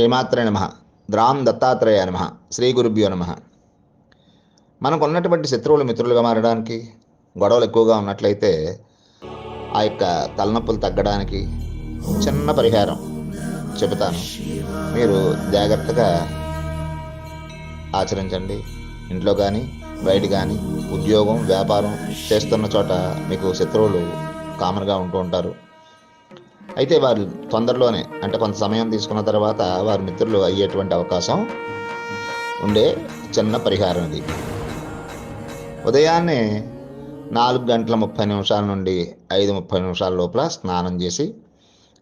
శ్రీమాత్రే నమ. ద్రాం దత్తాత్రేయ నమ. శ్రీ గురుభ్యో నమ. మనకు ఉన్నటువంటి శత్రువులు మిత్రులుగా మారడానికి గొడవలు ఎక్కువగా ఉన్నట్లయితే ఆ యొక్క తలనొప్పులు తగ్గడానికి చిన్న పరిహారం చెబుతాను. మీరు జాగ్రత్తగా ఆచరించండి. ఇంట్లో కానీ బయట కానీ ఉద్యోగం వ్యాపారం చేస్తున్న చోట మీకు శత్రువులు కామన్గా ఉంటూ ఉంటారు. అయితే వారు తొందరలోనే అంటే కొంత సమయం తీసుకున్న తర్వాత వారి మిత్రులు అయ్యేటువంటి అవకాశం ఉండే చిన్న పరిహారం ఇది. ఉదయాన్నే నాలుగు గంటల ముప్పై నిమిషాల నుండి ఐదు ముప్పై నిమిషాల లోపల స్నానం చేసి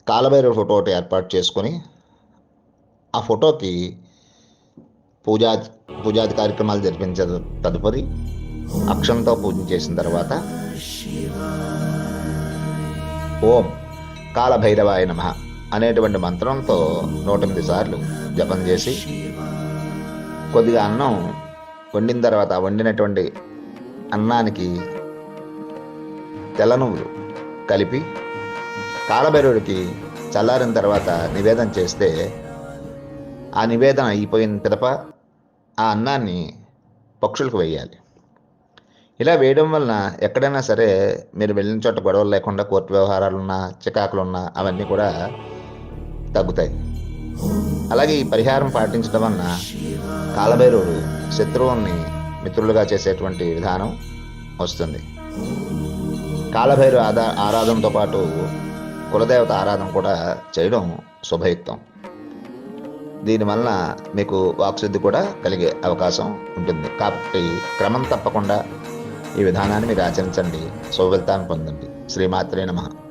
కాలభైరవ ఫోటో ఒకటి ఏర్పాటు చేసుకొని ఆ ఫోటోకి పూజా పూజాది కార్యక్రమాలు జరిపించే తదుపరి అక్షంతో పూజ చేసిన తర్వాత ఓం కాలభైరవాయ నమ అనేటువంటి మంత్రంతో నూట ఎనిమిది సార్లు జపం చేసి కొద్దిగా అన్నం వండిన తర్వాత వండినటువంటి అన్నానికి తెల్ల నువ్వులు కలిపి కాలభైరవుడికి చల్లారిన తర్వాత నివేదన చేస్తే ఆ నివేదన అయిపోయిన పిదప ఆ అన్నాన్ని పక్షులకు వేయాలి. ఇలా వేయడం వలన ఎక్కడైనా సరే మీరు వెళ్ళిన చోట గొడవలు లేకుండా కోర్టు వ్యవహారాలు ఉన్నా చికాకులు ఉన్నా అవన్నీ కూడా తగ్గుతాయి. అలాగే ఈ పరిహారం పాటించడం వలన కాలభైరవుడు శత్రువుల్ని మిత్రులుగా చేసేటువంటి విధానం వస్తుంది. కాలభైరవ ఆదా ఆరాధనతో పాటు కులదేవత ఆరాధన కూడా చేయడం శుభయుక్తం. దీనివలన మీకు వాక్శుద్ధి కూడా కలిగే అవకాశం ఉంటుంది. కాబట్టి క్రమం తప్పకుండా ఈ విధానాన్ని మీరు ఆచరించండి. శుభఫలితాన్ని పొందండి. శ్రీమాత్రే నమః.